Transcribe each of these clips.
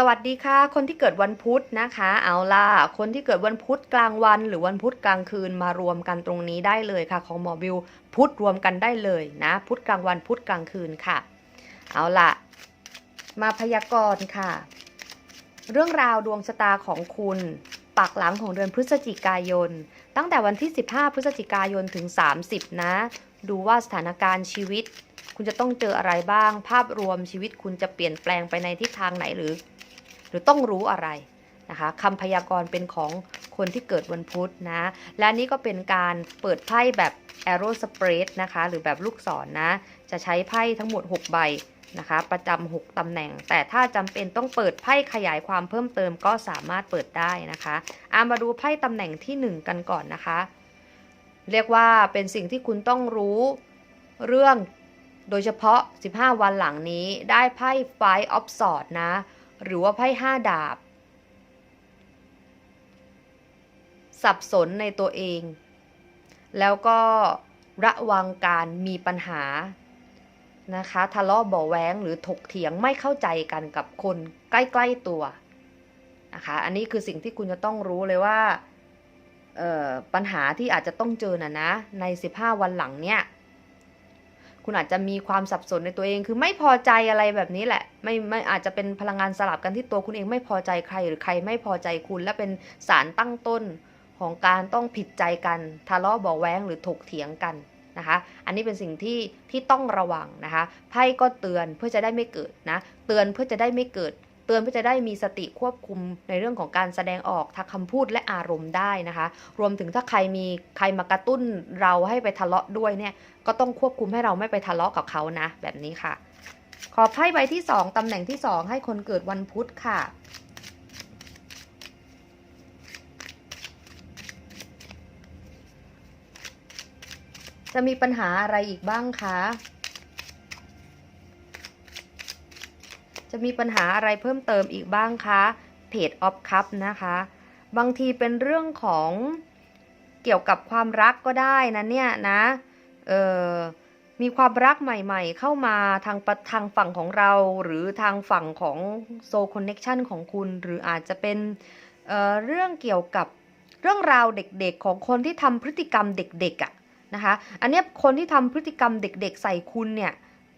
สวัสดีค่ะ คนที่เกิดวันพุธนะคะ เอาล่ะ คนที่เกิดวันพุธกลางวัน หรือวันพุธกลางคืนมารวมกันตรงนี้ได้เลยค่ะ ของหมอบิวพุธรวมกันได้เลยนะพุธกลางวันพุธกลางคืนค่ะ เอาล่ะ มาพยากรณ์ค่ะ เรื่องราวดวงชะตาของคุณปากหลังของเดือนพฤศจิกายน ตั้งแต่วันที่ 15 พฤศจิกายนถึง 30 นะ ดูว่าสถานการณ์ชีวิต คุณจะต้องเจออะไรบ้าง ภาพรวมชีวิตคุณจะเปลี่ยนแปลงไปในทิศทางไหนหรือ หรือต้องรู้อะไรนะคะคำพยากรณ์เป็นของคนที่เกิดวันพุธนะ และนี่ก็เป็นการเปิดไพ่แบบ arrow spread นะคะ หรือแบบลูกศรนนะ จะใช้ไพ่ทั้งหมด 6 ใบนะคะ ประจำ6ตำแหน่ง แต่ถ้าจำเป็นต้องเปิดไพ่ขยายความเพิ่มเติมก็สามารถเปิดได้นะคะอามาดูไพ่ตำแหน่งที่ 1 กันก่อนนะคะ เรียกว่าเป็นสิ่งที่คุณต้องรู้เรื่องโดยเฉพาะ 15 วันหลังนี้ได้ไพ่ Five of Swords นะ หรือว่าไพ่ห้าดาบ สับสนในตัวเอง แล้วก็ระวังการมีปัญหานะคะทะเลาะเบาะแว้งหรือถกเถียงไม่เข้าใจกันกับคนใกล้ ๆตัวนะคะอันนี้คือสิ่งที่คุณจะต้องรู้เลยว่าปัญหาที่อาจจะต้องเจอนะนะใน 15 วันหลังเนี่ย คุณอาจจะมีความสับสนในตัวเอง คือไม่พอใจอะไรแบบนี้แหละ ไม่ไม่อาจจะเป็นพลังงานสลับกันที่ตัวคุณเองไม่พอใจใคร หรือใครไม่พอใจคุณ และเป็นสารตั้งต้นของการต้องผิดใจกันทะเลาะเบาแว้งหรือถกเถียงกันนะคะ อันนี้เป็นสิ่งที่ที่ต้องระวังนะคะไพ่ก็เตือนเพื่อจะได้ไม่เกิดนะ เตือนเพื่อจะได้ไม่เกิด เตือนเพื่อจะได้มีสติควบคุมในเรื่องของการแสดงออกทางคำพูดและอารมณ์ได้นะคะ รวมถึงถ้าใครมีใครมากระตุ้นเราให้ไปทะเลาะด้วยเนี่ย ก็ต้องควบคุมให้เราไม่ไปทะเลาะกับเขานะ แบบนี้ค่ะ ขอไพ่ใบที่ 2ตำแหน่งที่ 2 ให้คนเกิดวันพุธค่ะจะมีปัญหาอะไรอีกบ้างคะ จะมีปัญหาอะไรเพิ่มเติมอีกบ้างคะเพจออฟคัพนะคะ บางทีเป็นเรื่องของเกี่ยวกับความรักก็ได้นะเนี่ยนะเออมีความรักใหม่ๆ เข้ามาทางทางฝั่งของเรา หรือทางฝั่งของโซคอนเน็ชันของคุณ หรืออาจจะเป็นเเรื่องเกี่ยวกับเรื่องราวเด็กๆของคนที่ทำพฤติกรรมเด็กๆอะ่ะนะคะ อันนี้คนที่ทำพฤติกรรมเด็กๆ ใส่คุณเนี่ย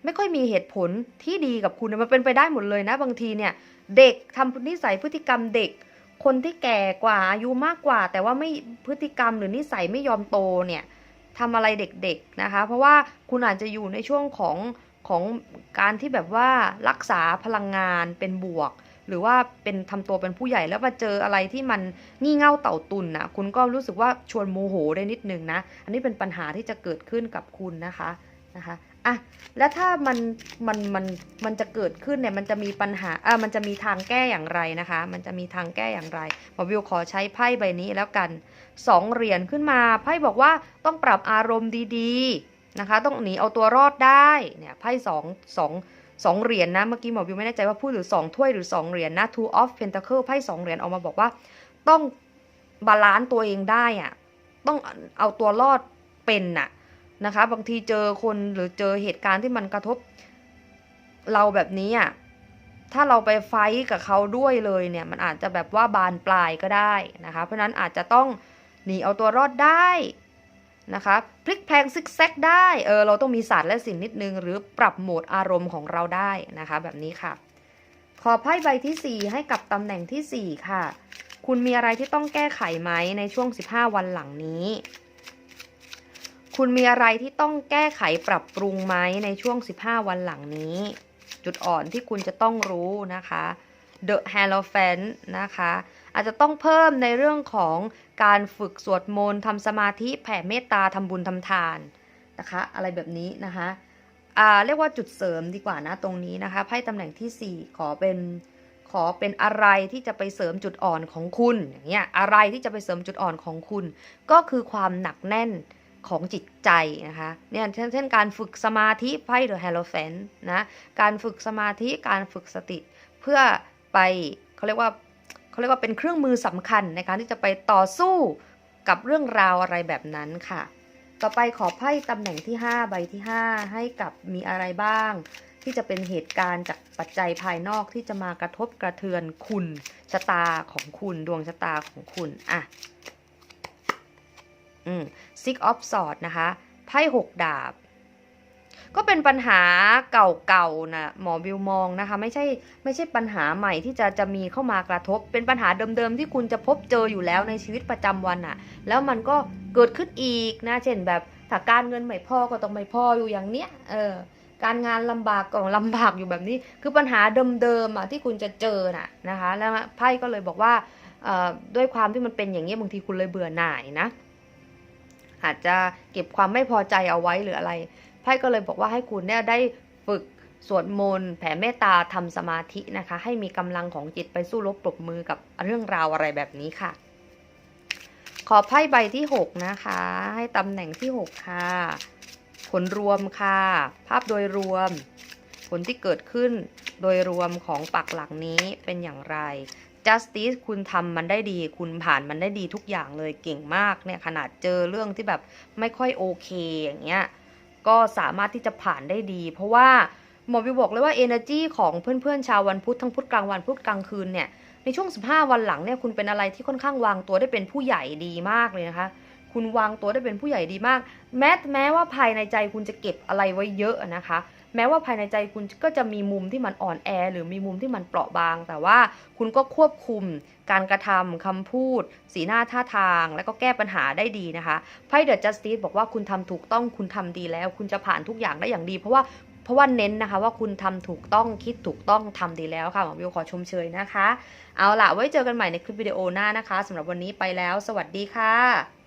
ไม่ค่อยมีเหตุผลที่ดีกับคุณมันเป็นไปได้หมดเลยนะ บางทีเนี่ย เด็กทำนิสัยพฤติกรรมเด็ก คนที่แก่กว่าอายุมากกว่า แต่ว่าไม่พฤติกรรมหรือนิสัยไม่ยอมโตเนี่ยทำอะไรเด็กๆนะคะ เพราะว่าคุณอาจจะอยู่ในช่วงของของการที่แบบว่ารักษาพลังงานเป็นบวก หรือว่าเป็นทำตัวเป็นผู้ใหญ่แล้วมาเจออะไรที่มันงี่เง่าเต่าตุนนะคุณก็รู้สึกว่าชวนโมโหได้นิดนึงนะ อันนี้เป็นปัญหาที่จะเกิดขึ้นกับคุณนะคะ นะคะอะแล้วถ้ามันมันมันมันจะเกิดขึ้นเนี่ยมันจะมีปัญหาอะมันจะมีทางแก้อย่างไรนะคะ มันจะมีทางแก้อย่างไรหมอวิวขอใช้ไพ่ใบนี้แล้วกันสองเหรียญขึ้นมาไพ่บอกว่าต้องปรับอารมณ์ดีๆนะคะ ต้องหนีเอาตัวรอดได้เนี่ยไพ่สองสองสองเหรียญนนะเมื่อกี้หมอวิวไม่แน่ใจว่าพูดหรือสองถ้วยหรือสองเหรียญนะ two of pentacle ไพ่สองเหรียญออกมาบอกว่า ต้องบาลานซ์ตัวเองได้อะต้องเอาตัวรอดเป็นน่ะ นะคะ บางทีเจอคนหรือเจอเหตุการณ์ที่มันกระทบ เราแบบนี้อะถ้าเราไปไฟกับเขาด้วยเลยเนี่ย มันอาจจะแบบว่าบานปลายก็ได้นะคะ เพราะนั้นอาจจะต้องหนีเอาตัวรอดได้นะคะพลิกแพลงซิกแซกได้เออเราต้องมีศาสตร์และสินนิดนึง หรือปรับโหมดอารมณ์ของเราได้นะคะ แบบนี้ค่ะ ขอไพ่ใบที่ 4 ให้กับตำแหน่งที่ 4 ค่ะ คุณมีอะไรที่ต้องแก้ไขไหมในช่วง 15 วันหลังนี้ คุณมีอะไรที่ต้องแก้ไขปรับปรุงไหมในช่วง 15 วันหลังนี้ จุดอ่อนที่คุณจะต้องรู้นะคะ The h a l o p h a n t นะคะ อาจจะต้องเพิ่มในเรื่องของการฝึกสวดมนต์ทำสมาธิแผ่เมตตาทำบุญทำทานนะคะ อะไรแบบนี้นะคะเรียกว่าจุดเสริมดีกว่านะตรงนี้นะคะไพ่ตำแหน่งที่ 4 ขอเป็นขอเป็นอะไรที่จะไปเสริมจุดอ่อนของคุณอย่างเงี้ยอะไรที่จะไปเสริมจุดอ่อนของคุณ ก็คือความหนักแน่น ของจิตใจนะคะเนี่ยเช่นการฝึกสมาธิไพ่เดอะแฮโลแฟนนะการฝึกสมาธิการฝึกสติ เพื่อไปเขาเรียกว่าเขาเรียกว่าเป็นเครื่องมือสำคัญในการที่จะไปต่อสู้กับเรื่องราวอะไรแบบนั้นค่ะ ต่อไปขอไพ่ตำแหน่งที่ 5 ใบที่ 5 ให้กับมีอะไรบ้าง ที่จะเป็นเหตุการณ์จากปัจจัยภายนอกที่จะมากระทบกระเทือนคุณชะตาของคุณดวงชะตาของคุณอะ อืม Six of Swords นะคะไพ่หกดาบ ก็เป็นปัญหาเก่าๆนะหมอบิวมองนะคะ ไม่ใช่ไม่ใช่ปัญหาใหม่ที่จะจะมีเข้ามากระทบ เป็นปัญหาเดิมๆที่คุณจะพบเจออยู่แล้วในชีวิตประจำวันอะแล้วมันก็เกิดขึ้นอีกนะเช่นแบบถ้าการเงินไม่พอก็ต้องไม่พออยู่อย่างเนี้ยเออการงานลำบากก็ลำบากอยู่แบบนี้ คือปัญหาเดิมๆอะที่คุณจะเจอน่ะนะคะ แล้วไพ่ก็เลยบอกว่าด้วยความที่มันเป็นอย่างนี้ยบางทีคุณเลยเบื่อหน่ายนะ อาจจะเก็บความไม่พอใจเอาไว้หรืออะไรไพ่ก็เลยบอกว่าให้คุณเนี่ยได้ฝึกสวดมนต์แผ่เมตตาทำสมาธินะคะ ให้มีกำลังของจิตไปสู้รบปรบมือกับเรื่องราวอะไรแบบนี้ค่ะ ขอไพ่ใบที่ 6 นะคะ ให้ตำแหน่งที่ 6 ค่ะ ผลรวมค่ะ ภาพโดยรวม ผลที่เกิดขึ้นโดยรวมของปักหลังนี้เป็นอย่างไร justice คุณทำมันได้ดี คุณผ่านมันได้ดีทุกอย่างเลยเก่งมากเนี่ยขนาดเจอเรื่องที่แบบไม่ค่อยโอเคอย่างเงี้ยก็สามารถที่จะผ่านได้ดี เพราะว่าหมอวิวบอกเลยว่า energy ของเพื่อนๆชาววันพุธทั้งพุธกลางวันพุธกลางคืนเนี่ยในช่วง 15 วันหลังเนี่ยคุณเป็นอะไรที่ค่อนข้างวางตัวได้เป็นผู้ใหญ่ดีมากเลยนะคะ คุณวางตัวได้เป็นผู้ใหญ่ดีมาก แม้แม้ว่าภายในใจคุณจะเก็บอะไรไว้เยอะนะคะ แม้ว่าภายในใจคุณก็จะมีมุมที่มันอ่อนแอ หรือมีมุมที่มันเปราะบาง แต่ว่าคุณก็ควบคุมการกระทำคำพูด สีหน้าท่าทาง แล้วก็แก้ปัญหาได้ดีนะคะไพ่เดอะจัสติสบอกว่าคุณทำถูกต้องคุณทำดีแล้ว คุณจะผ่านทุกอย่างได้อย่างดี เพราะว่าเพราะว่าเน้นนะคะว่าคุณทำถูกต้องคิดถูกต้องทำดีแล้วค่ะหมอวิวขอชมเชยนะคะ เอาล่ะไว้เจอกันใหม่ในคลิปวิดีโอหน้านะคะสำหรับวันนี้ไปแล้ว สวัสดีค่ะ